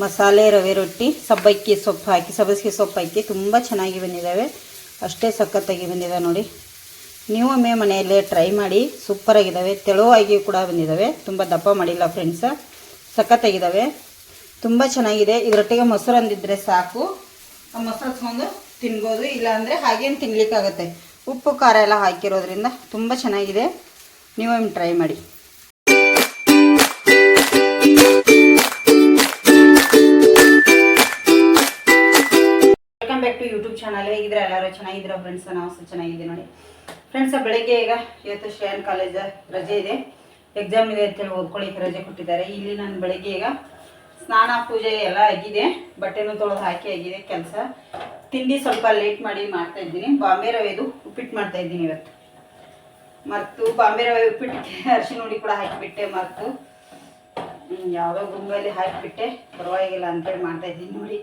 ಮಸಾಲೆ, ರವೆ ರೊಟ್ಟಿ, ಸಬ್ಬಕ್ಕಿ ಸೊಪ್ಪು ಹಾಕಿ, ಸಬ್ಬಸಿಗೆ ಸೊಪ್ಪು ಹಾಕಿ ತುಂಬ ಚೆನ್ನಾಗಿ ಬಂದಿದ್ದಾವೆ. ಅಷ್ಟೇ ಸಖತ್ತಾಗಿ ಬಂದಿದೆ ನೋಡಿ. ನೀವು ಒಮ್ಮೆ ಮನೆಯಲ್ಲೇ ಟ್ರೈ ಮಾಡಿ ಸೂಪರಾಗಿದ್ದಾವೆ ತೆಳುವಾಗಿ ಕೂಡ ಬಂದಿದ್ದಾವೆ. ತುಂಬ ದಪ್ಪ ಮಾಡಿಲ್ಲ ಫ್ರೆಂಡ್ಸ ಸಖತ್ತಾಗಿದ್ದಾವೆ. ತುಂಬ ಚೆನ್ನಾಗಿದೆ. ಇದರೊಟ್ಟಿಗೆ ಮೊಸರು ಅಂದಿದ್ರೆ ಸಾಕು. ಆ ಮೊಸರು ಹಚ್ಕೊಂಡು ತಿನ್ಬೋದು. ಇಲ್ಲಾಂದರೆ ಹಾಗೇನು ತಿನ್ಲಿಕ್ಕಾಗತ್ತೆ. ಉಪ್ಪು, ಖಾರ ಎಲ್ಲ ಹಾಕಿರೋದ್ರಿಂದ ತುಂಬ ಚೆನ್ನಾಗಿದೆ. ನೀವೊಮ್ಮೆ ಟ್ರೈ ಮಾಡಿ. ಟು ಯೂಟ್ಯೂಬ್ ಚಾನಲ್ ಹೇಗಿದ್ರೆ ಎಲ್ಲರೂ ಚೆನ್ನಾಗಿದ್ದೀರಾ ಫ್ರೆಂಡ್ಸ್ ನಾವು ಸಹ ಚೆನ್ನಾಗಿದ್ದೀವಿ ನೋಡಿ. ಫ್ರೆಂಡ್ಸ್ ಬೆಳಗ್ಗೆ ಈಗ ಇವತ್ತು ಶ್ರೇಯನ್ ಕಾಲೇಜ್ ರಜೆ ಇದೆ. ಎಕ್ಸಾಮ್ ಇದೆ ಅಂತೇಳಿ ಓದ್ಕೊಳ್ಳಿಕ್ಕೆ ರಜೆ ಕೊಟ್ಟಿದ್ದಾರೆ. ಇಲ್ಲಿ ನಾನು ಬೆಳಗ್ಗೆ ಈಗ ಸ್ನಾನ, ಪೂಜೆ ಎಲ್ಲ ಆಗಿದೆ. ಬಟ್ಟೆನೂ ತೊಳೆದು ಹಾಕಿ ಆಗಿದೆ, ಕೆಲಸ. ತಿಂಡಿ ಸ್ವಲ್ಪ ಲೇಟ್ ಮಾಡಿ ಮಾಡ್ತಾ ಇದ್ದೀನಿ. ಬಾಂಬೆ ರವೆದು ಉಪ್ಪಿಟ್ಟು ಮಾಡ್ತಾ ಇದ್ದೀನಿ ಇವತ್ತು. ಮತ್ತು ಬಾಂಬೆ ರವೆ ಉಪ್ಪಿಟ್ಟಿಗೆ ಅರಿಶಿನ ಹುಡಿ ಕೂಡ ಹಾಕಿಬಿಟ್ಟೆ ಮತ್ತು ಯಾವುದೋ ಗುಂಗಲ್ಲಿ ಹಾಕಿಬಿಟ್ಟೆ. ಪರವಾಗಿಲ್ಲ ಅಂತೇಳಿ ಮಾಡ್ತಾ ಇದ್ದೀನಿ ನೋಡಿ.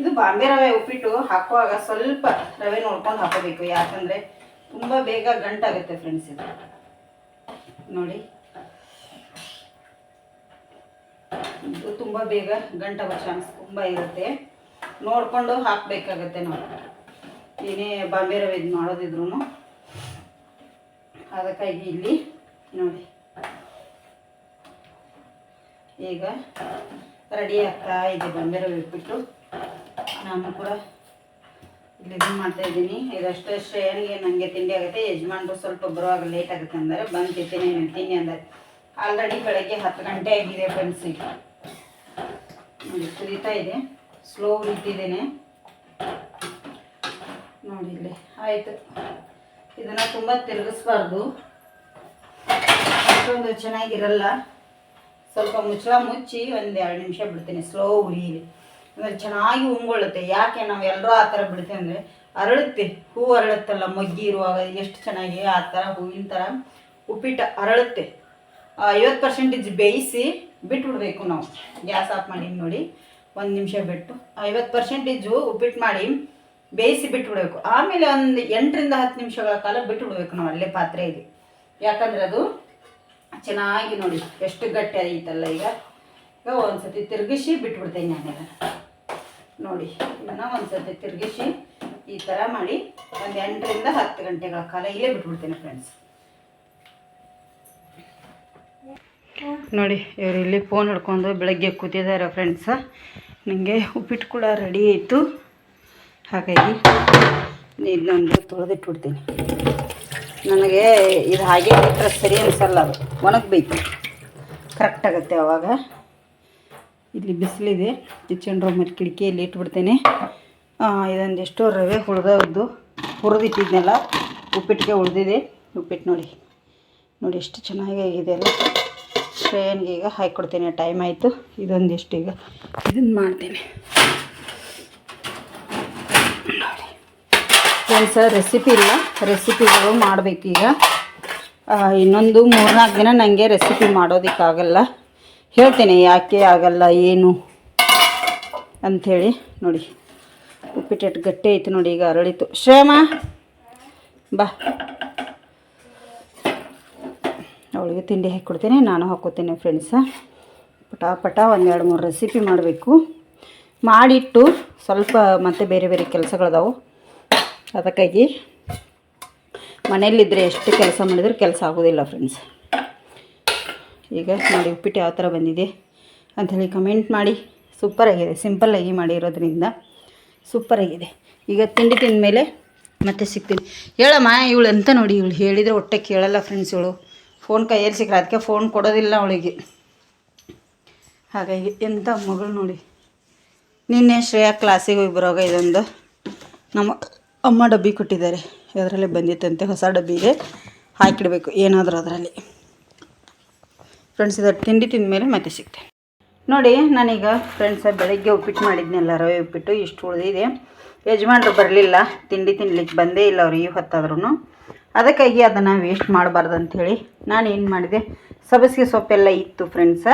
ಇದು ಬಾಂಬೆ ರವೆ ಉಪ್ಪಿಟ್ಟು ಹಾಕುವಾಗ ಸ್ವಲ್ಪ ರವೆ ನೋಡ್ಕೊಂಡು ಹಾಕೋಬೇಕು. ಯಾಕಂದರೆ ತುಂಬ ಬೇಗ ಗಂಟಾಗುತ್ತೆ ಫ್ರೆಂಡ್ಸ್ ಇದು. ನೋಡಿ. ಇದು ತುಂಬ ಬೇಗ ಗಂಟಾಗೋ ಚಾನ್ಸ್ ತುಂಬ ಇರುತ್ತೆ. ನೋಡಿಕೊಂಡು ಹಾಕಬೇಕಾಗತ್ತೆ ನಾವು. ಏನೇ ಬಾಂಬೆ ರವೆ ಇದು ಮಾಡೋದಿದ್ರು ಅದಕ್ಕಾಗಿ ಇಲ್ಲಿ ನೋಡಿ. ಈಗ ರೆಡಿ ಆಗ್ತಾ ಇದೆ ಬಾಂಬೆ ರವೆ ಉಪ್ಪಿಟ್ಟು. ನಾನು ಕೂಡ ಇಲ್ಲಿ ಇದು ಮಾಡ್ತಾ ಇದ್ದೀನಿ. ಇದಷ್ಟೇ ಶ್ರೇಯನಿಗೆ ನನಗೆ ತಿಂಡಿ ಆಗುತ್ತೆ. ಯಜಮಾನ್ರು ಸ್ವಲ್ಪ ಬರುವಾಗ ಲೇಟ್ ಆಗುತ್ತೆ ಅಂದರೆ ಬಂದು ತಿಂತೀನಿ, ನಾನು ತಿನ್ನಿ ಅಂದರೆ ಆಲ್ರೆಡಿ ಬೆಳಗ್ಗೆ ಹತ್ತು ಗಂಟೆ ಆಗಿದೆ ಫ್ರೆಂಡ್ಸ್ ಈಗ. ನೋಡಿ, ಕುದೀತಾ ಇದೆ. ಸ್ಲೋ ಇಟ್ಟಿದ್ದೇನೆ ನೋಡಿ ಇಲ್ಲಿ, ಆಯಿತು. ಇದನ್ನು ತುಂಬ ತಿರುಗಿಸ್ಬಾರ್ದು. ಅಷ್ಟೊಂದು ಚೆನ್ನಾಗಿರಲ್ಲ. ಸ್ವಲ್ಪ ಮುಚ್ಚಳ ಮುಚ್ಚಿ ಒಂದು ಎರಡು ನಿಮಿಷ ಬಿಡ್ತೀನಿ ಸ್ಲೋ ಉರಿಲಿ ಅಂದರೆ ಚೆನ್ನಾಗಿ ಉಂಗೊಳ್ಳುತ್ತೆ. ಯಾಕೆ ನಾವು ಎಲ್ಲರೂ ಆ ಥರ ಬಿಡ್ತೇವೆ ಅಂದರೆ ಅರಳುತ್ತೆ. ಹೂ ಅರಳುತ್ತಲ್ಲ, ಮೊಗ್ಗಿ ಇರುವಾಗ ಎಷ್ಟು ಚೆನ್ನಾಗಿ ಆ ಥರ ಹೂವಿನ ಥರ ಉಪ್ಪಿಟ್ಟು ಅರಳುತ್ತೆ. ಐವತ್ತು ಪರ್ಸೆಂಟೇಜ್ ಬೇಯಿಸಿ ಬಿಟ್ಬಿಡ್ಬೇಕು ನಾವು. ಗ್ಯಾಸ್ ಆಫ್ ಮಾಡಿ ನೋಡಿ, ಒಂದು ನಿಮಿಷ ಬಿಟ್ಟು ಐವತ್ತು ಪರ್ಸೆಂಟೇಜು ಉಪ್ಪಿಟ್ಟು ಮಾಡಿ ಬೇಯಿಸಿ ಬಿಟ್ಬಿಡ್ಬೇಕು. ಆಮೇಲೆ ಒಂದು ಎಂಟರಿಂದ ಹತ್ತು ನಿಮಿಷಗಳ ಕಾಲ ಬಿಟ್ಬಿಡ್ಬೇಕು ನಾವು ಅಲ್ಲೇ ಪಾತ್ರೆಯಲ್ಲಿ ಯಾಕಂದ್ರೆ ಅದು ಚೆನ್ನಾಗಿ ನೋಡಿ, ಎಷ್ಟು ಗಟ್ಟಿ ಆಯ್ತಲ್ಲ ಈಗ. ಈಗ ಒಂದ್ಸತಿ ತಿರುಗಿಸಿ ಬಿಟ್ಬಿಡ್ತೇನೆ ನಾನೆಲ್ಲ ನೋಡಿ ಇದನ್ನು ಒಂದ್ಸತಿ ತಿರುಗಿಸಿ ಈ ಥರ ಮಾಡಿ ಒಂದು ಎಂಟರಿಂದ ಹತ್ತು ಗಂಟೆಗಳ ಕಾಲ ಇಲ್ಲೇ ಬಿಟ್ಬಿಡ್ತೀನಿ ಫ್ರೆಂಡ್ಸ್ ನೋಡಿ, ಇವರು ಇಲ್ಲಿ ಫೋನ್ ಹಿಡ್ಕೊಂಡು ಬೆಳಗ್ಗೆ ಕೂತಿದ್ದಾರೆ ಫ್ರೆಂಡ್ಸ ನನಗೆ ಉಪ್ಪಿಟ್ಟು ಕೂಡ ರೆಡಿ ಆಯಿತು ಹಾಗಾಗಿ ಇದನ್ನೊಂದು ತೊಳೆದಿಟ್ಬಿಡ್ತೀನಿ. ನನಗೆ ಇದು ಹಾಗೆ ಬಿಟ್ಟರೆ ಸರಿ ಅನಿಸಲ್ಲ ಅದು. ಒಣಗಬೇಕು. ಕರೆಕ್ಟ್ ಆಗುತ್ತೆ ಅವಾಗ. ಇಲ್ಲಿ ಬಿಸಿಲಿದೆ. ಕಿಚನ್ ರೂಮಲ್ಲಿ ಕಿಟಕಿಯಲ್ಲಿ ಇಟ್ಬಿಡ್ತೇನೆ. ಆ, ಇದೊಂದಿಷ್ಟು ರವೆ ಹುರಿದದ್ದು ಹುರಿದಿಟ್ಟಿದ್ನೆಲ್ಲ ಉಪ್ಪಿಟ್ಟಿಗೆ ಉಳಿದಿದೆ. ಉಪ್ಪಿಟ್ಟು ನೋಡಿ. ನೋಡಿ ಎಷ್ಟು ಚೆನ್ನಾಗಿ ಆಗಿದೆ ಅಲ್ಲ ಶ್ರೇಯನ್ಗೆ ಈಗ ಹಾಕಿಕೊಡ್ತೇನೆ ಟೈಮ್ ಆಯಿತು. ಇದೊಂದಿಷ್ಟು ಈಗ. ಇದನ್ನು ಮಾಡ್ತೇನೆ. ಫ್ರೆಂಡ್ಸ್ ರೆಸಿಪಿ ಇಲ್ಲ. ರೆಸಿಪಿಗಳು ಮಾಡಬೇಕೀಗ ಇನ್ನೊಂದು ಮೂರ್ನಾಲ್ಕು ದಿನ ನನಗೆ ರೆಸಿಪಿ ಮಾಡೋದಕ್ಕಾಗಲ್ಲ. ಹೇಳ್ತೇನೆ, ಯಾಕೆ ಆಗಲ್ಲ, ಏನು? ಅಂಥೇಳಿ ನೋಡಿ. ಉಪ್ಪಿಟ್ಟು ಗಟ್ಟಿ ಐತೆ ನೋಡಿ ಈಗ ಅರಳಿತು. ಶ್ರೇಮ, ಬಾ. ಅವಳಿಗೆ ತಿಂಡಿ ಹಾಕ್ಕೊಡ್ತೀನಿ ನಾನು ಹಾಕ್ಕೊತೀನಿ ಫ್ರೆಂಡ್ಸ ಪಟ ಪಟ ಒಂದೆರಡು ಮೂರು ರೆಸಿಪಿ ಮಾಡಬೇಕು. ಮಾಡಿಟ್ಟು ಸ್ವಲ್ಪ ಮತ್ತೆ ಬೇರೆ ಬೇರೆ ಕೆಲಸಗಳದಾವು. ಅದಕ್ಕಾಗಿ ಮನೆಯಲ್ಲಿದ್ದರೆ ಎಷ್ಟು ಕೆಲಸ ಮಾಡಿದರೂ ಕೆಲಸ ಆಗೋದಿಲ್ಲ ಫ್ರೆಂಡ್ಸ್ ಈಗ ನೋಡಿ ಉಪ್ಪಿಟ್ಟು ಯಾವ ಥರ ಬಂದಿದೆ ಅಂಥೇಳಿ ಕಮೆಂಟ್ ಮಾಡಿ. ಸೂಪರಾಗಿದೆ ಸಿಂಪಲ್ಲಾಗಿ ಮಾಡಿರೋದ್ರಿಂದ ಸೂಪರಾಗಿದೆ ಈಗ ತಿಂಡಿ ತಿಂದ ಮೇಲೆ ಮತ್ತೆ ಸಿಗ್ತೀನಿ. ಹೇಳಮ್ಮ, ಇವಳು ಅಂತ ನೋಡಿ? ಇವಳು ಹೇಳಿದರೆ ಹೊಟ್ಟೆ ಕೇಳಲ್ಲ ಫ್ರೆಂಡ್ಸ್ ಇವಳು. ಫೋನ್ ಕೈಯಲ್ಲಿ ಸಿಕ್ಕರೆ ಅದಕ್ಕೆ ಫೋನ್ ಕೊಡೋದಿಲ್ಲ ಅವಳಿಗೆ. ಹಾಗಾಗಿ ಎಂಥ ಮಗಳು ನೋಡಿ. ನಿನ್ನೆ ಶ್ರೇಯಾ ಕ್ಲಾಸಿಗೆ ಹೋಗಿ ಬರೋವಾಗ ಇದೊಂದು ನಮ್ಮ ಅಮ್ಮ ಡಬ್ಬಿ ಕೊಟ್ಟಿದ್ದಾರೆ. ಅದರಲ್ಲೇ ಬಂದಿತ್ತಂತೆ, ಹೊಸ ಡಬ್ಬಿಗೆ ಹಾಕಿಡಬೇಕು. ಏನಾದರೂ ಅದರಲ್ಲಿ. ಫ್ರೆಂಡ್ಸ್ ಇದು ತಿಂಡಿ ತಿಂದ ಮೇಲೆ ಮತ್ತೆ ಸಿಗ್ತೆ. ನೋಡಿ, ನಾನೀಗ ಫ್ರೆಂಡ್ಸ ಬೆಳಗ್ಗೆ ಉಪ್ಪಿಟ್ಟು ಮಾಡಿದ್ನಲ್ಲ ರವೆ ಉಪ್ಪಿಟ್ಟು ಇಷ್ಟು ಉಳಿದಿದೆ. ಯಜಮಾನ್ರು ಬರಲಿಲ್ಲ. ತಿಂಡಿ ತಿನ್ಲಿಕ್ಕೆ ಬಂದೇ ಇಲ್ಲ ಅವ್ರು ಈ ಹೊತ್ತಾದ್ರೂ ಅದಕ್ಕಾಗಿ ಅದನ್ನು ವೇಸ್ಟ್ ಮಾಡಬಾರ್ದು ಅಂಥೇಳಿ ನಾನು ಏನು ಮಾಡಿದೆ? ಸಬಸಿಗೆ ಸೊಪ್ಪೆಲ್ಲ ಇತ್ತು ಫ್ರೆಂಡ್ಸ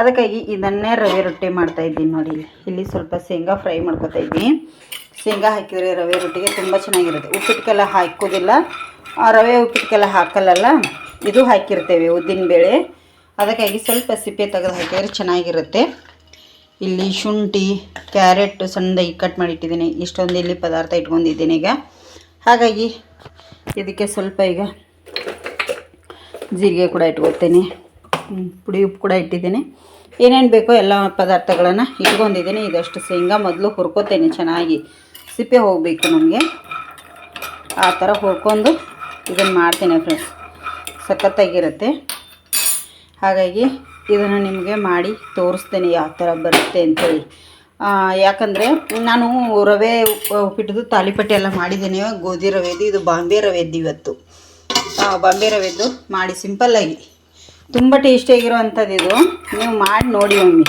ಅದಕ್ಕಾಗಿ ಇದನ್ನೇ ರವೆ ರೊಟ್ಟಿ ಮಾಡ್ತಾ ಇದ್ದೀನಿ ನೋಡಿ. ಇಲ್ಲಿ ಸ್ವಲ್ಪ ಶೇಂಗಾ ಫ್ರೈ ಮಾಡ್ಕೊತಾ ಇದ್ದೀನಿ. ಶೇಂಗಾ ಹಾಕಿದರೆ ರವೆ ರೊಟ್ಟಿಗೆ ತುಂಬ ಚೆನ್ನಾಗಿರುತ್ತೆ. ಉಪ್ಪಿಟ್ಟಿಗೆಲ್ಲ ಹಾಕೋದಿಲ್ಲ. ರವೆ ಉಪ್ಪಿಟ್ಟಿಗೆಲ್ಲ ಹಾಕಲ್ಲಲ್ಲ? ಇದು ಹಾಕಿರ್ತೇವೆ ಉದ್ದಿನಬೇಳೆ ಅದಕ್ಕಾಗಿ ಸ್ವಲ್ಪ ಸಿಪ್ಪೆ ತೆಗೆದು ಹಾಕಿದರೆ ಚೆನ್ನಾಗಿರುತ್ತೆ. ಇಲ್ಲಿ ಶುಂಠಿ, ಕ್ಯಾರೆಟ್ ಸಣ್ಣದಾಗಿ ಕಟ್ ಮಾಡಿಟ್ಟಿದ್ದೀನಿ ಇಷ್ಟೊಂದು ಇಲ್ಲಿ ಪದಾರ್ಥ ಇಟ್ಕೊಂಡಿದ್ದೀನಿ ಈಗ. ಹಾಗಾಗಿ ಇದಕ್ಕೆ ಸ್ವಲ್ಪ ಈಗ ಜೀರಿಗೆ ಕೂಡ ಇಟ್ಕೊತೀನಿ ಪುಡಿ ಉಪ್ಪು ಕೂಡ ಇಟ್ಟಿದ್ದೀನಿ. ಏನೇನು ಬೇಕೋ ಎಲ್ಲ ಪದಾರ್ಥಗಳನ್ನು ಇಟ್ಕೊಂಡಿದ್ದೀನಿ. ಇದಷ್ಟು ಶೇಂಗಾ ಮೊದಲು ಹುರ್ಕೋತೇನೆ ಚೆನ್ನಾಗಿ. ಸಿಪ್ಪೆ ಹೋಗಬೇಕು ನಮಗೆ. ಆ ಥರ ಹುರ್ಕೊಂಡು ಇದನ್ನು ಮಾಡ್ತೀನಿ ಫ್ರೆಂಡ್ಸ್ ಸಖತ್ತಾಗಿರುತ್ತೆ. ಹಾಗಾಗಿ ಇದನ್ನು ನಿಮಗೆ ಮಾಡಿ ತೋರಿಸ್ತೇನೆ ಯಾವ ಥರ ಬರುತ್ತೆ ಅಂತೇಳಿ. ಯಾಕಂದರೆ ನಾನು ರವೆ ಉಪ್ಪಿಟ್ಟದು ತಾಲಿಪಟ್ಟೆ ಎಲ್ಲ ಮಾಡಿದ್ದೀನಿ. ಗೋಧಿ ರವೆದು, ಇದು ಬಾಂಬೆ ರವೆದ್ದು ಇವತ್ತು. ಬಾಂಬೆ ರವೆದ್ದು ಮಾಡಿ ಸಿಂಪಲ್ಲಾಗಿ ತುಂಬ ಟೇಸ್ಟಿಯಾಗಿರುವಂಥದ್ದು ಇದು. ನೀವು ಮಾಡಿ ನೋಡಿ ಒಮ್ಮೆ.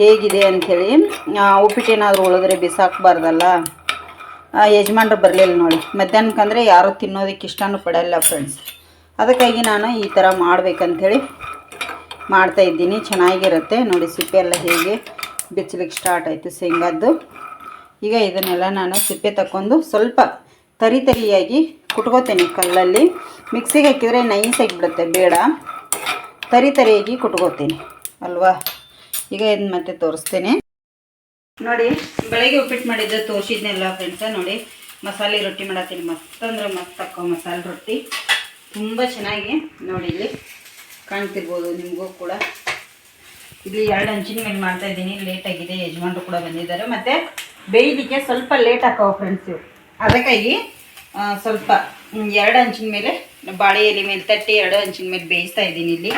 ಹೇಗಿದೆ ಅಂಥೇಳಿ ಉಪ್ಪಿಟ್ಟು ಏನಾದರೂ ಉಳಿದ್ರೆ ಬಿಸಾಕಬಾರ್ದಲ್ಲ. ಯಜಮಾನ್ರು ಬರಲಿಲ್ಲ ನೋಡಿ. ಮಧ್ಯಾಹ್ನಕ್ಕಂದರೆ ಯಾರೂ ತಿನ್ನೋದಕ್ಕೆ ಇಷ್ಟನೂ ಪಡಲ್ಲ ಫ್ರೆಂಡ್ಸ್ ಅದಕ್ಕಾಗಿ ನಾನು ಈ ಥರ ಮಾಡ್ಬೇಕಂಥೇಳಿ ಮಾಡ್ತಾ ಇದ್ದೀನಿ. ಚೆನ್ನಾಗಿರುತ್ತೆ. ನೋಡಿ, ಸಿಪ್ಪೆ ಎಲ್ಲ ಹೇಗೆ ಬಿಚ್ಚಲಿಕ್ಕೆ ಸ್ಟಾರ್ಟ್ ಆಯಿತು ಶೇಂಗಾದ್ದು. ಈಗ ಇದನ್ನೆಲ್ಲ ನಾನು ಸಿಪ್ಪೆ ತಗೊಂಡು ಸ್ವಲ್ಪ ತರಿ ತರಿಯಾಗಿ ಕುಟ್ಕೋತೇನೆ ಕಲ್ಲಲ್ಲಿ. ಮಿಕ್ಸಿಗೆ ಹಾಕಿದರೆ ನೈಸ್ ಆಗಿಬಿಡುತ್ತೆ ಬೇಡ. ತರಿ ತರಿಯಾಗಿ ಕುಟ್ಕೋತೀನಿ. ಅಲ್ವಾ? ಈಗ ಇದನ್ನ ಮತ್ತೆ ತೋರಿಸ್ತೇನೆ. ನೋಡಿ, ಬೆಳಗ್ಗೆ ಉಪ್ಪಿಟ್ಟು ಮಾಡಿದ್ದೆ ತೋರಿಸಿದ್ನೆಲ್ಲ ಫ್ರೆಂಡ್ಸ ನೋಡಿ, ಮಸಾಲೆ ರೊಟ್ಟಿ ಮಾಡತ್ತೀನಿ. ಮತ್ತಂದ್ರೆ ಮಸ್ತ್ ಮಸಾಲೆ ರೊಟ್ಟಿ. ತುಂಬ ಚೆನ್ನಾಗಿ ನೋಡಿ ಇಲ್ಲಿ. ಕಾಣ್ತಿರ್ಬೋದು ನಿಮಗೂ ಕೂಡ. ಇಲ್ಲಿ ಎರಡು ಹಂಚಿನ ಮೇಲೆ ಮಾಡ್ತಾ ಇದ್ದೀನಿ. ಲೇಟಾಗಿದೆ ಯಜಮಾನ್ರು ಕೂಡ ಬಂದಿದ್ದಾರೆ. ಮತ್ತು ಬೇಯಲಿಕ್ಕೆ ಸ್ವಲ್ಪ ಲೇಟ್ ಹಾಕೋ ಫ್ರೆಂಡ್ಸ್ ಇವು ಅದಕ್ಕಾಗಿ ಸ್ವಲ್ಪ ಎರಡು ಹಂಚಿನ ಮೇಲೆ ಬಾಳೆ ಎಲೆ ಮೇಲೆ ತಟ್ಟಿ ಎರಡು ಹಂಚಿನ ಮೇಲೆ ಬೇಯಿಸ್ತಾ ಇದ್ದೀನಿ ಇಲ್ಲಿ.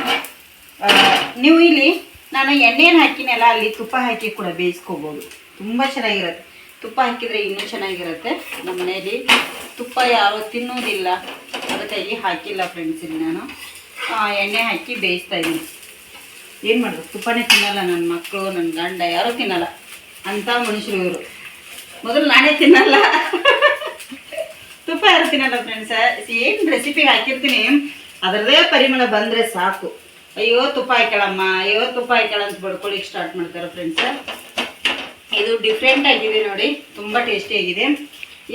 ನೀವು ಇಲ್ಲಿ, ನಾನು ಎಣ್ಣೆನ ಹಾಕಿನಲ್ಲ, ಅಲ್ಲಿ ತುಪ್ಪ ಹಾಕಿ ಕೂಡ ಬೇಯಿಸ್ಕೋಬೋದು. ತುಂಬ ಚೆನ್ನಾಗಿರುತ್ತೆ. ತುಪ್ಪ ಹಾಕಿದರೆ ಇನ್ನೂ ಚೆನ್ನಾಗಿರುತ್ತೆ. ನಮ್ಮ ಮನೆಯಲ್ಲಿ ತುಪ್ಪ ಯಾರು ತಿನ್ನೋದಿಲ್ಲ. ಅದಕ್ಕಾಗಿ ಹಾಕಿಲ್ಲ ಫ್ರೆಂಡ್ಸ್ ಇಲ್ಲಿ ನಾನು. ಎಣ್ಣೆ ಹಾಕಿ ಬೇಯಿಸ್ತಾ ಇದ್ದೀನಿ. ಏನು ಮಾಡೋದು ತುಪ್ಪನೇ ತಿನ್ನಲ್ಲ ನನ್ನ ಮಕ್ಕಳು ನನ್ನ ಗಂಡ, ಯಾರೂ ತಿನ್ನಲ್ಲ. ಅಂಥ ಮನುಷ್ಯರು ಇವರು. ಮೊದಲು ನಾನೇ ತಿನ್ನಲ್ಲ. ತುಪ್ಪ ಯಾರು ತಿನ್ನಲ್ಲ ಫ್ರೆಂಡ್ಸ ಏನು ರೆಸಿಪಿ ಹಾಕಿರ್ತೀನಿ? ಅದರದೇ ಪರಿಮಳ ಬಂದರೆ ಸಾಕು. ಅಯ್ಯೋ, ತುಪ್ಪ ಹಾಕ್ಯಾಳಮ್ಮ. ಅಯ್ಯೋ, ತುಪ್ಪ ಹಾಕ್ಯಾಳ ಅಂತ ಬಡ್ಕೊಳ್ಳಿಕ್ಕೆ ಸ್ಟಾರ್ಟ್ ಮಾಡ್ತಾರೆ ಫ್ರೆಂಡ್ಸ ಇದು ಡಿಫ್ರೆಂಟ್ ಆಗಿದೆ ನೋಡಿ. ತುಂಬ ಟೇಸ್ಟಿ ಆಗಿದೆ.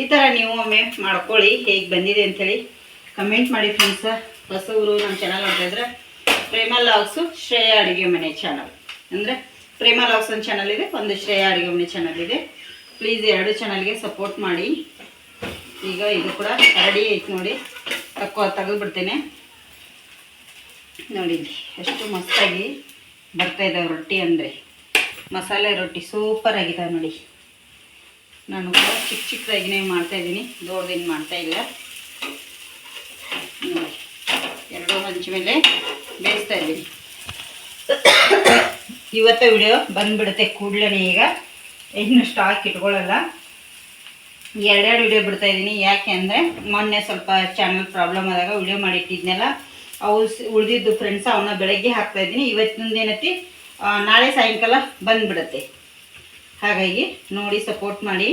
ಈ ಥರ ನೀವು ಒಮ್ಮೆ ಮಾಡ್ಕೊಳ್ಳಿ. ಹೇಗೆ ಬಂದಿದೆ ಅಂಥೇಳಿ ಕಮೆಂಟ್ ಮಾಡಿ ಫ್ರೆಂಡ್ಸ ಹೊಸವರು ನಮ್ಮ ಚಾನಲ್ ನೋಡ್ತಾ ಇದ್ರೆ ಪ್ರೇಮ ಲಾಗ್ಸು ಶ್ರೇಯ ಅಡುಗೆ ಮನೆ ಚಾನಲ್ ಅಂದರೆ ಪ್ರೇಮ ಲಾಗ್ಸ್ ಒಂದು ಚಾನಲ್ ಇದೆ, ಒಂದು ಶ್ರೇಯ ಅಡುಗೆ ಮನೆ ಚಾನಲ್ ಇದೆ. ಪ್ಲೀಸ್ ಎರಡು ಚಾನಲ್ಗೆ ಸಪೋರ್ಟ್ ಮಾಡಿ. ಈಗ ಇದು ಕೂಡ ರೆಡಿ ಐತೆ ನೋಡಿ. ತಕ್ಕೋ ತೆಗೆದುಬಿಡ್ತೇನೆ ನೋಡಿ, ಎಷ್ಟು ಮಸ್ತಾಗಿ ಬರ್ತಾ ಇದ್ದಾವೆ ರೊಟ್ಟಿ ಅಂದರೆ. ಮಸಾಲೆ ರೊಟ್ಟಿ ಸೂಪರ್ ಆಗಿದ್ದಾವೆ ನೋಡಿ. ನಾನು ಕೂಡ ಚಿಕ್ಕ ಚಿಕ್ಕದಾಗಿನೇ ಮಾಡ್ತಾ ಇದ್ದೀನಿ ದೊಡ್ಡದೇನು ಮಾಡ್ತಾ ಇಲ್ಲ. ನೋಡಿ. ಎರಡೂ ಹಂಚಿ ಮೇಲೆ ಬೇಯಿಸ್ತಾ ಇದ್ದೀನಿ. ಇವತ್ತ ವಿಡಿಯೋ ಬಂದ್ಬಿಡುತ್ತೆ ಕೂಡ್ಲೇ ಈಗ. ಇನ್ನು ಸ್ಟಾಕ್ ಇಟ್ಕೊಳ್ಳಲ್ಲ. ಎರಡೆರಡು ವಿಡಿಯೋ ಬಿಡ್ತಾ ಇದ್ದೀನಿ. ಯಾಕೆ ಅಂದರೆ ಮೊನ್ನೆ ಸ್ವಲ್ಪ ಚಾನಲ್ ಪ್ರಾಬ್ಲಮ್ ಆದಾಗ ವಿಡಿಯೋ ಮಾಡಿಟ್ಟಿದ್ನೆಲ್ಲ. ಅವು ಉಳಿದಿದ್ದು ಫ್ರೆಂಡ್ಸ್ ಅವನ್ನ ಬೆಳಗ್ಗೆ ಹಾಕ್ತಾ ಇದ್ದೀನಿ. ಇವತ್ತಿನದು ಏನೈತಿ ನಾಳೆ ಸಾಯಂಕಾಲ ಬಂದ್ಬಿಡುತ್ತೆ. ಹಾಗಾಗಿ ನೋಡಿ ಸಪೋರ್ಟ್ ಮಾಡಿ.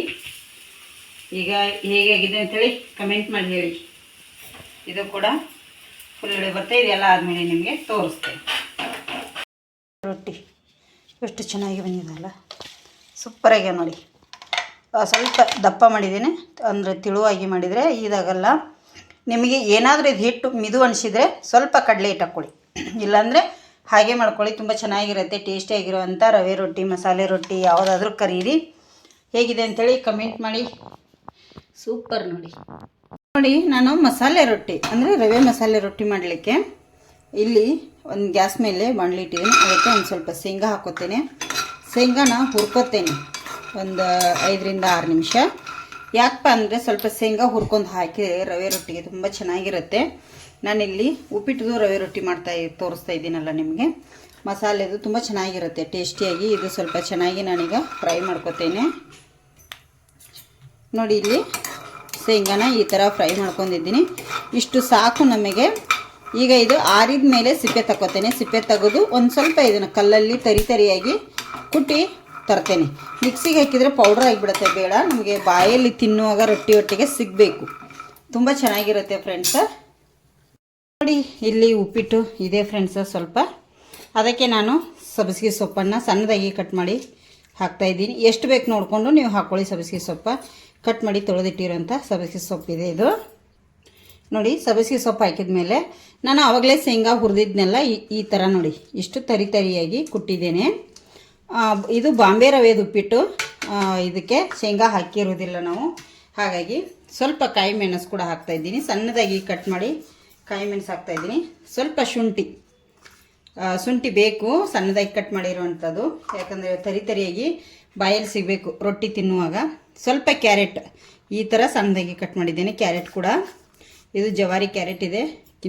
ಈಗ ಹೇಗಾಗಿದೆ ಅಂಥೇಳಿ ಕಮೆಂಟ್ ಮಾಡಿ ಹೇಳಿ. ಇದು ಕೂಡ ಫುಲ್ ಬರ್ತೆ, ಇದೆಲ್ಲ ಆದಮೇಲೆ ನಿಮಗೆ ತೋರಿಸ್ತೇನೆ. ರೊಟ್ಟಿ. ಎಷ್ಟು ಚೆನ್ನಾಗಿ ಬಂದಿದೆಲ್ಲ ಸೂಪರಾಗಿ ನೋಡಿ. ಸ್ವಲ್ಪ ದಪ್ಪ ಮಾಡಿದ್ದೀನಿ. ಅಂದರೆ ತಿಳುವಾಗಿ ಮಾಡಿದರೆ ಇದಾಗಲ್ಲ ನಿಮಗೆ ಏನಾದರೂ ಇದು ಹಿಟ್ಟು ಮಿದು ಅನಿಸಿದರೆ ಸ್ವಲ್ಪ ಕಡಲೆ ಹಿಟ್ಟು ಹಾಕ್ಕೊಳ್ಳಿ. ಇಲ್ಲಾಂದರೆ ಹಾಗೆ ಮಾಡ್ಕೊಳ್ಳಿ, ತುಂಬ ಚೆನ್ನಾಗಿರುತ್ತೆ ಟೇಸ್ಟಿಯಾಗಿರುವಂಥ ರವೆ ರೊಟ್ಟಿ, ಮಸಾಲೆ ರೊಟ್ಟಿ, ಯಾವುದಾದ್ರೂ ಕರೀರಿ. ಹೇಗಿದೆ ಅಂಥೇಳಿ ಕಮೆಂಟ್ ಮಾಡಿ. ಸೂಪರ್ ನೋಡಿ. ನೋಡಿ, ನಾನು ಮಸಾಲೆ ರೊಟ್ಟಿ, ಅಂದರೆ ರವೆ ಮಸಾಲೆ ರೊಟ್ಟಿ ಮಾಡಲಿಕ್ಕೆ. ಇಲ್ಲಿ ಒಂದು ಗ್ಯಾಸ್ ಮೇಲೆ ಬಾಣಲಿ ಇಟ್ಟಿದ್ದೀನಿ ಅದಕ್ಕೆ ಒಂದು ಸ್ವಲ್ಪ ಶೇಂಗಾ ಹಾಕೋತೇನೆ. ಶೇಂಗಾನ ಹುರ್ಕೋತೇನೆ. ಒಂದು ಐದರಿಂದ ಆರು ನಿಮಿಷ. ಯಾಕಪ್ಪ ಅಂದರೆ ಸ್ವಲ್ಪ ಶೇಂಗಾ ಹುರ್ಕೊಂಡು ಹಾಕಿ ರವೆ ರೊಟ್ಟಿಗೆ ತುಂಬ ಚೆನ್ನಾಗಿರುತ್ತೆ. ನಾನಿಲ್ಲಿ ಉಪ್ಪಿಟ್ಟದು ರವೆ ರೊಟ್ಟಿ ಮಾಡ್ತಾ ತೋರಿಸ್ತಾ ಇದ್ದೀನಲ್ಲ ನಿಮಗೆ. ಮಸಾಲೆದು ತುಂಬ ಚೆನ್ನಾಗಿರುತ್ತೆ, ಟೇಸ್ಟಿಯಾಗಿ. ಇದು ಸ್ವಲ್ಪ ಚೆನ್ನಾಗಿ ನಾನೀಗ ಫ್ರೈ ಮಾಡ್ಕೋತೇನೆ. ನೋಡಿ ಇಲ್ಲಿ ಶೇಂಗಾನ ಈ ಥರ ಫ್ರೈ ಮಾಡ್ಕೊಂಡಿದ್ದೀನಿ. ಇಷ್ಟು ಸಾಕು ನಮಗೆ. ಈಗ ಇದು ಆರಿದ ಮೇಲೆ ಸಿಪ್ಪೆ ತಗೋತೇನೆ ಸಿಪ್ಪೆ ತೆಗೆದು ಒಂದು ಸ್ವಲ್ಪ ಇದನ್ನು ಕಲ್ಲಲ್ಲಿ ತರಿ ತರಿಯಾಗಿ ಕುಟ್ಟಿ ತರ್ತೇನೆ. ಮಿಕ್ಸಿಗೆ ಹಾಕಿದರೆ ಪೌಡ್ರ್ ಆಗಿಬಿಡುತ್ತೆ, ಬೇಡ. ನಮಗೆ ಬಾಯಲ್ಲಿ ತಿನ್ನುವಾಗ ರೊಟ್ಟಿ ಒಟ್ಟಿಗೆ ಸಿಗಬೇಕು. ತುಂಬ ಚೆನ್ನಾಗಿರುತ್ತೆ ಫ್ರೆಂಡ್ಸ ನೋಡಿ, ಇಲ್ಲಿ ಉಪ್ಪಿಟ್ಟು ಇದೆ ಫ್ರೆಂಡ್ಸ ಸ್ವಲ್ಪ. ಅದಕ್ಕೆ ನಾನು ಸಬ್ಸಿಗೆ ಸೊಪ್ಪನ್ನು ಸಣ್ಣದಾಗಿ ಕಟ್ ಮಾಡಿ ಹಾಕ್ತಾಯಿದ್ದೀನಿ ಎಷ್ಟು ಬೇಕು ನೋಡಿಕೊಂಡು ನೀವು ಹಾಕ್ಕೊಳ್ಳಿ ಸಬ್ಸಿಗೆ ಸೊಪ್ಪ. ಕಟ್ ಮಾಡಿ ತೊಳೆದಿಟ್ಟಿರೋಂಥ ಸಬ್ಬಸಿಗೆ ಸೊಪ್ಪಿದೆ ಇದು ನೋಡಿ, ಸಬ್ಬಸಿಗೆ ಸೊಪ್ಪು ಹಾಕಿದ ಮೇಲೆ ನಾನು ಆವಾಗಲೇ ಶೇಂಗಾ ಹುರಿದಿದ್ನೆಲ್ಲ ಈ ಈ ಥರ ನೋಡಿ, ಇಷ್ಟು ತರಿ ತರಿಯಾಗಿ ಕುಟ್ಟಿದ್ದೇನೆ. ಇದು ಬಾಂಬೆ ರವೆದು ಉಪ್ಪಿಟ್ಟು ಇದಕ್ಕೆ ಶೇಂಗಾ ಹಾಕಿರೋದಿಲ್ಲ ನಾವು. ಹಾಗಾಗಿ ಸ್ವಲ್ಪ ಕಾಯಿ ಮೆಣಸು ಕೂಡ ಹಾಕ್ತಾಯಿದ್ದೀನಿ ಸಣ್ಣದಾಗಿ ಕಟ್ ಮಾಡಿ ಕಾಯಿ ಮೆಣಸು ಹಾಕ್ತಾಯಿದ್ದೀನಿ ಸ್ವಲ್ಪ ಶುಂಠಿ. ಶುಂಠಿ ಬೇಕು, ಸಣ್ಣದಾಗಿ ಕಟ್ ಮಾಡಿರುವಂಥದ್ದು. ಯಾಕಂದರೆ ತರಿ ತರಿಯಾಗಿ ಬಾಯಲ್ಲಿ ಸಿಗಬೇಕು ರೊಟ್ಟಿ ತಿನ್ನುವಾಗ. ಸ್ವಲ್ಪ ಕ್ಯಾರೆಟ್, ಈ ಥರ ಸಣ್ಣದಾಗಿ ಕಟ್ ಮಾಡಿದ್ದೇನೆ. ಕ್ಯಾರೆಟ್ ಕೂಡ. ಇದು ಜವಾರಿ ಕ್ಯಾರೆಟ್ ಇದೆ.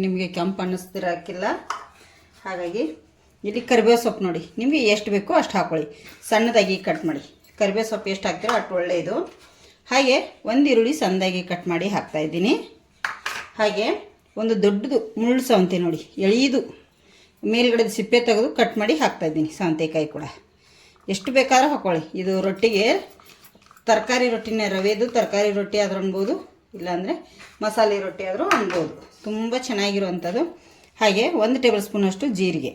ನಿಮಗೆ ಕೆಂಪು ಅನ್ನಿಸ್ತಿರಕ್ಕಿಲ್ಲ ಹಾಗಾಗಿ ಇಲ್ಲಿ ಕರಿಬೇವು ಸೊಪ್ಪು ನೋಡಿ. ನಿಮಗೆ ಎಷ್ಟು ಬೇಕೋ ಅಷ್ಟು ಹಾಕೊಳ್ಳಿ. ಸಣ್ಣದಾಗಿ ಕಟ್ ಮಾಡಿ. ಕರಿಬೇವು ಸೊಪ್ಪು ಎಷ್ಟು ಹಾಕ್ತೀರೋ ಅಷ್ಟು ಒಳ್ಳೆಯದು. ಹಾಗೆ ಒಂದು ಈರುಳ್ಳಿ ಸಣ್ಣದಾಗಿ ಕಟ್ ಮಾಡಿ ಹಾಕ್ತಾ ಇದ್ದೀನಿ. ಹಾಗೆ ಒಂದು ದೊಡ್ಡದು ಮುಳ್ಳು ಸೌಂತೆ ನೋಡಿ. ಎಳೆಯದು. ಮೇಲ್ಗಡೆ ಸಿಪ್ಪೆ ತೆಗೆದು ಕಟ್ ಮಾಡಿ ಹಾಕ್ತಾ ಇದ್ದೀನಿ. ಸೌಂತೆಕಾಯಿ ಕೂಡ. ಎಷ್ಟು ಬೇಕಾದ್ರೂ ಹಾಕೊಳ್ಳಿ. ಇದು ರೊಟ್ಟಿಗೆ ತರಕಾರಿ ರೊಟ್ಟಿನೇ, ರವೆದು ತರಕಾರಿ ರೊಟ್ಟಿ ಆದರೂ ಅನ್ಬೋದು, ಇಲ್ಲಾಂದರೆ ಮಸಾಲೆ ರೊಟ್ಟಿ ಆದರೂ ಅನ್ಬೋದು. ತುಂಬ ಚೆನ್ನಾಗಿರುವಂಥದ್ದು. ಹಾಗೆ ಒಂದು ಟೇಬಲ್ ಸ್ಪೂನಷ್ಟು ಜೀರಿಗೆ.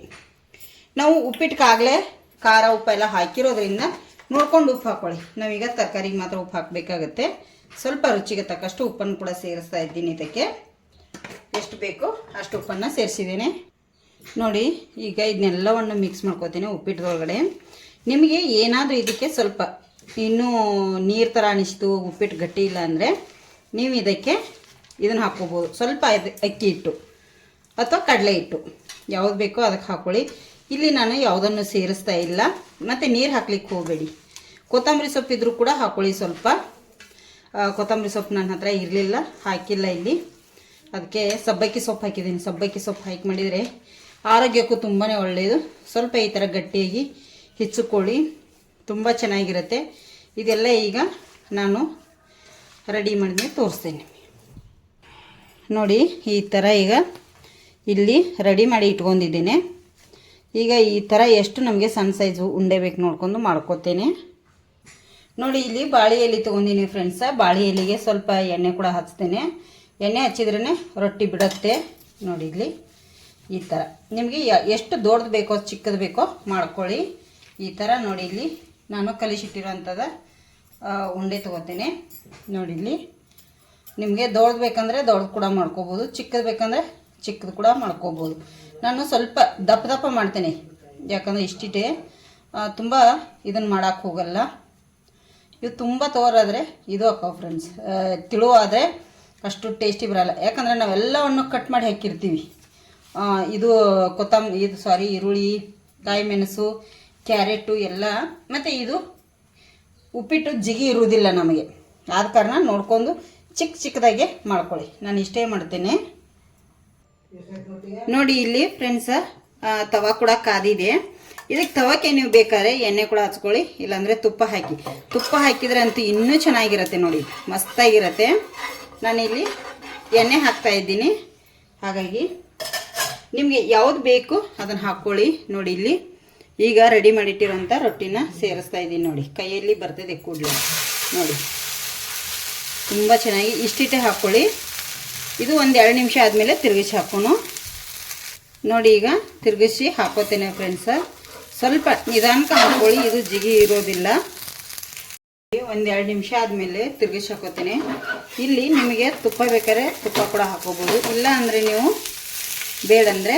ನಾವು ಉಪ್ಪಿಟ್ಟಕ್ಕಾಗಲೇ ಖಾರ ಉಪ್ಪು ಎಲ್ಲ ಹಾಕಿರೋದ್ರಿಂದ ನೋಡ್ಕೊಂಡು ಉಪ್ಪು ಹಾಕ್ಕೊಳ್ಳಿ ನಾವೀಗ ತರಕಾರಿಗೆ ಮಾತ್ರ ಉಪ್ಪು ಹಾಕಬೇಕಾಗತ್ತೆ. ಸ್ವಲ್ಪ ರುಚಿಗೆ ತಕ್ಕಷ್ಟು ಉಪ್ಪನ್ನು ಕೂಡ ಸೇರಿಸ್ತಾ ಇದ್ದೀನಿ ಇದಕ್ಕೆ. ಎಷ್ಟು ಬೇಕೋ ಅಷ್ಟು ಉಪ್ಪನ್ನು ಸೇರಿಸಿದ್ದೇನೆ. ನೋಡಿ, ಈಗ ಇದನ್ನೆಲ್ಲವನ್ನು ಮಿಕ್ಸ್ ಮಾಡ್ಕೋತೀನಿ ಉಪ್ಪಿಟ್ಟದೊಳಗಡೆ ನಿಮಗೆ ಏನಾದರೂ ಇದಕ್ಕೆ ಸ್ವಲ್ಪ ಇನ್ನೂ ನೀರು ಥರ ಅನಿಸ್ತು, ಉಪ್ಪಿಟ್ಟು ಗಟ್ಟಿ ಇಲ್ಲ ಅಂದರೆ ನೀವು ಇದಕ್ಕೆ ಇದನ್ನು ಹಾಕ್ಕೋಬೋದು. ಸ್ವಲ್ಪ ಇದು ಅಕ್ಕಿ ಹಿಟ್ಟು ಅಥವಾ ಕಡಲೆ ಹಿಟ್ಟು. ಯಾವ್ದು ಬೇಕೋ ಅದಕ್ಕೆ ಹಾಕ್ಕೊಳ್ಳಿ ಇಲ್ಲಿ ನಾನು ಯಾವುದನ್ನು ಸೇರಿಸ್ತಾ ಇಲ್ಲ. ಮತ್ತು ನೀರು ಹಾಕ್ಲಿಕ್ಕೆ ಹೋಗಬೇಡಿ. ಕೊತ್ತಂಬರಿ ಸೊಪ್ಪು ಇದ್ರೂ ಕೂಡ ಹಾಕ್ಕೊಳ್ಳಿ ಸ್ವಲ್ಪ. ಕೊತ್ತಂಬರಿ ಸೊಪ್ಪು ನನ್ನ ಹತ್ರ ಇರಲಿಲ್ಲ, ಹಾಕಿಲ್ಲ ಇಲ್ಲಿ. ಅದಕ್ಕೆ ಸಬ್ಬಕ್ಕಿ ಸೊಪ್ಪು ಹಾಕಿದ್ದೀನಿ. ಸಬ್ಬಕ್ಕಿ ಸೊಪ್ಪು ಹಾಕಿ ಮಾಡಿದರೆ ಆರೋಗ್ಯಕ್ಕೂ ತುಂಬಾ ಒಳ್ಳೆಯದು ಸ್ವಲ್ಪ ಈ ಥರ ಗಟ್ಟಿಯಾಗಿ ಹೆಚ್ಚಿಕೊಳ್ಳಿ ತುಂಬ ಚೆನ್ನಾಗಿರುತ್ತೆ. ಇದೆಲ್ಲ ಈಗ ನಾನು ರೆಡಿ ಮಾಡಿದ್ಮೇಲೆ ತೋರಿಸ್ತೇನೆ. ನೋಡಿ, ಈ ಥರ ಈಗ ಇಲ್ಲಿ ರೆಡಿ ಮಾಡಿ ಇಟ್ಕೊಂಡಿದ್ದೇನೆ. ಈಗ ಈ ಥರ ಎಷ್ಟು ನಮಗೆ ಸಣ್ಣ ಸೈಜು ಉಂಡೆ ಬೇಕು ನೋಡ್ಕೊಂಡು ಮಾಡ್ಕೋತೇನೆ. ನೋಡಿ, ಇಲ್ಲಿ ಬಾಳೆ ಎಲೆ ತೊಗೊಂಡಿನಿ ಫ್ರೆಂಡ್ಸ. ಬಾಳೆ ಎಲೆಗೆ ಸ್ವಲ್ಪ ಎಣ್ಣೆ ಕೂಡ ಹಚ್ತೇನೆ. ಎಣ್ಣೆ ಹಚ್ಚಿದ್ರೇ ರೊಟ್ಟಿ ಬಿಡುತ್ತೆ. ನೋಡಿ, ಇಲ್ಲಿ ಈ ಥರ ನಿಮಗೆ ಎಷ್ಟು ದೊಡ್ಡದು ಬೇಕೋ, ಚಿಕ್ಕದು ಬೇಕೋ ಮಾಡ್ಕೊಳ್ಳಿ. ಈ ಥರ ನೋಡಿ ಇಲ್ಲಿ ನಾನು ಕಲಿಸಿಟ್ಟಿರೋಂಥದ್ದು ಉಂಡೆ ತೊಗೋತೀನಿ. ನೋಡಿ ಇಲ್ಲಿ. ನಿಮಗೆ ದೊಡ್ಡದು ಬೇಕಂದರೆ ದೊಡ್ಡದು ಕೂಡ ಮಾಡ್ಕೋಬೋದು, ಚಿಕ್ಕದು ಬೇಕಂದರೆ ಚಿಕ್ಕದು ಕೂಡ ಮಾಡ್ಕೋಬೋದು. ನಾನು ಸ್ವಲ್ಪ ದಪ್ಪ ದಪ್ಪ ಮಾಡ್ತೀನಿ, ಯಾಕಂದರೆ ಇಷ್ಟಿಟ್ಟೆ. ತುಂಬ ಇದನ್ನು ಮಾಡೋಕ್ಕೆ ಹೋಗಲ್ಲ. ಇದು ತುಂಬ ತೋರಾದರೆ ಇದು ಹಾಕೋ ಫ್ರೆಂಡ್ಸ್ ತಿಳುವಾದರೆ ಅಷ್ಟು ಟೇಸ್ಟಿ ಬರಲ್ಲ. ಯಾಕಂದರೆ ನಾವೆಲ್ಲವನ್ನು ಕಟ್ ಮಾಡಿ ಹಾಕಿರ್ತೀವಿ. ಇದು ಕೊತ್ತಂಬ, ಇದು ಸಾರಿ ಈರುಳ್ಳಿ ಕಾಯಿ ಮೆಣಸು ಕ್ಯಾರೆಟು ಎಲ್ಲ. ಮತ್ತು ಇದು ಉಪ್ಪಿಟ್ಟು ಜಿಗಿ ಇರುವುದಿಲ್ಲ ನಮಗೆ. ಆದ ಕಾರಣ ನೋಡ್ಕೊಂಡು ಚಿಕ್ಕ ಚಿಕ್ಕದಾಗೆ ಮಾಡ್ಕೊಳ್ಳಿ. ನಾನು ಇಷ್ಟೇ ಮಾಡ್ತೇನೆ. ನೋಡಿ ಇಲ್ಲಿ ಫ್ರೆಂಡ್ಸ ತವಾ ಕೂಡ ಕಾದಿದೆ. ಇದಕ್ಕೆ ತವಕ್ಕೆ ನೀವು ಬೇಕಾದ್ರೆ ಎಣ್ಣೆ ಕೂಡ ಹಚ್ಕೊಳ್ಳಿ, ಇಲ್ಲಾಂದರೆ ತುಪ್ಪ ಹಾಕಿ. ತುಪ್ಪ ಹಾಕಿದ್ರೆ ಅಂತೂ ಇನ್ನೂ ಚೆನ್ನಾಗಿರುತ್ತೆ ನೋಡಿ. ಮಸ್ತಾಗಿರುತ್ತೆ. ನಾನಿಲ್ಲಿ ಎಣ್ಣೆ ಹಾಕ್ತಾ ಇದ್ದೀನಿ. ಹಾಗಾಗಿ ನಿಮಗೆ ಯಾವ್ದು ಬೇಕು ಅದನ್ನು ಹಾಕ್ಕೊಳ್ಳಿ ನೋಡಿ ಇಲ್ಲಿ. ಈಗ ರೆಡಿ ಮಾಡಿಟ್ಟಿರುವಂಥ ರೊಟ್ಟಿನ ಸೇರಿಸ್ತಾ ಇದ್ದೀನಿ ನೋಡಿ. ಕೈಯಲ್ಲಿ ಬರ್ತದೆ ಕೂಡಲೇ. ನೋಡಿ. ತುಂಬ ಚೆನ್ನಾಗಿ ಇಷ್ಟಿಟ್ಟೆ ಹಾಕ್ಕೊಳ್ಳಿ ಇದು ಒಂದು ಎರಡು ನಿಮಿಷ ಆದಮೇಲೆ ತಿರುಗಿಸಿ ಹಾಕೋಣ ನೋಡಿ ಈಗ ತಿರುಗಿಸಿ ಹಾಕೋತೇನೆ ಫ್ರೆಂಡ್ಸ ಸ್ವಲ್ಪ ನಿಧಾನಕ್ಕೆ ಹಾಕ್ಕೊಳ್ಳಿ ಇದು ಜಿಗಿ ಇರೋದಿಲ್ಲ. ಒಂದು ಎರಡು ನಿಮಿಷ ಆದಮೇಲೆ ತಿರುಗಿಸಿ ಹಾಕೋತೇನೆ. ಇಲ್ಲಿ ನಿಮಗೆ ತುಪ್ಪ ಬೇಕಾದ್ರೆ ತುಪ್ಪ ಕೂಡ ಹಾಕೋಬೋದು. ಇಲ್ಲ ಅಂದರೆ ನೀವು ಬೇಡಂದರೆ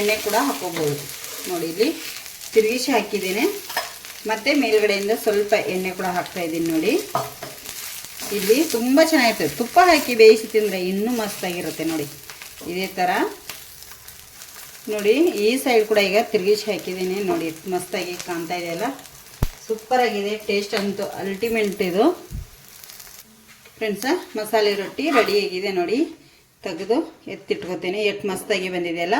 ಎಣ್ಣೆ ಕೂಡ ಹಾಕೋಬೋದು. ನೋಡಿ ಇಲ್ಲಿ. ತಿರುಗಿಸಿ ಹಾಕಿದ್ದೀನಿ. ಮತ್ತು ಮೇಲ್ಗಡೆಯಿಂದ ಸ್ವಲ್ಪ ಎಣ್ಣೆ ಕೂಡ ಹಾಕ್ತಾ ಇದ್ದೀನಿ ನೋಡಿ. ಇಲ್ಲಿ ತುಂಬ ಚೆನ್ನಾಗಿರ್ತದೆ ತುಪ್ಪ ಹಾಕಿ ಬೇಯಿಸಿ ತಿಂದರೆ ಇನ್ನೂ ಮಸ್ತಾಗಿರುತ್ತೆ ನೋಡಿ. ಇದೇ ಥರ ನೋಡಿ, ಈ ಸೈಡ್ ಕೂಡ ಈಗ ತಿರುಗಿಸಿ ಹಾಕಿದ್ದೀನಿ. ನೋಡಿ, ಮಸ್ತಾಗಿ ಕಾಣ್ತಾ ಇದೆಯಲ್ಲ ಸೂಪರಾಗಿದೆ ಟೇಸ್ಟ್ ಅಂತೂ ಅಲ್ಟಿಮೇಟ್ ಇದು. ಫ್ರೆಂಡ್ಸ ಮಸಾಲೆ ರೊಟ್ಟಿ ರೆಡಿಯಾಗಿದೆ ನೋಡಿ. ತೆಗೆದು ಎತ್ತಿಟ್ಕೋತೇನೆ. ಎಷ್ಟು ಮಸ್ತಾಗಿ ಬಂದಿದೆಯಲ್ಲ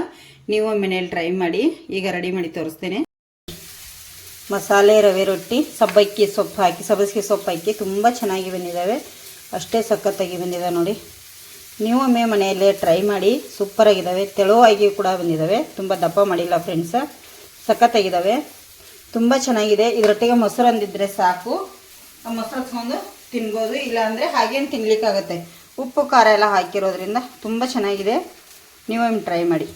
ನೀವು ಮನೇಲಿ ಟ್ರೈ ಮಾಡಿ. ಈಗ ರೆಡಿ ಮಾಡಿ ತೋರಿಸ್ತೇನೆ. ಮಸಾಲೆ, ರವೆ ರೊಟ್ಟಿ, ಸಬ್ಬಕ್ಕಿ ಸೊಪ್ಪು ಹಾಕಿ, ಸಬ್ಬಸಿಗೆ ಸೊಪ್ಪು ಹಾಕಿ ತುಂಬ ಚೆನ್ನಾಗಿ ಬಂದಿದ್ದಾವೆ. ಅಷ್ಟೇ ಸಖತ್ತಾಗಿ ಬಂದಿದೆ ನೋಡಿ. ನೀವು ಒಮ್ಮೆ ಮನೆಯಲ್ಲೇ ಟ್ರೈ ಮಾಡಿ ಸೂಪರಾಗಿದ್ದಾವೆ ತೆಳುವಾಗಿ ಕೂಡ ಬಂದಿದ್ದಾವೆ. ತುಂಬ ದಪ್ಪ ಮಾಡಿಲ್ಲ ಫ್ರೆಂಡ್ಸ ಸಖತ್ತಾಗಿದ್ದಾವೆ. ತುಂಬ ಚೆನ್ನಾಗಿದೆ. ಇದರೊಟ್ಟಿಗೆ ಮೊಸರು ಅಂದಿದ್ರೆ ಸಾಕು. ಆ ಮೊಸರು ಹಚ್ಕೊಂಡು ತಿನ್ಬೋದು, ಇಲ್ಲಾಂದರೆ ಹಾಗೇನು ತಿನ್ಲಿಕ್ಕಾಗತ್ತೆ. ಉಪ್ಪು, ಖಾರ ಎಲ್ಲ ಹಾಕಿರೋದ್ರಿಂದ ತುಂಬ ಚೆನ್ನಾಗಿದೆ. ನೀವೊಮ್ಮೆ ಟ್ರೈ ಮಾಡಿ.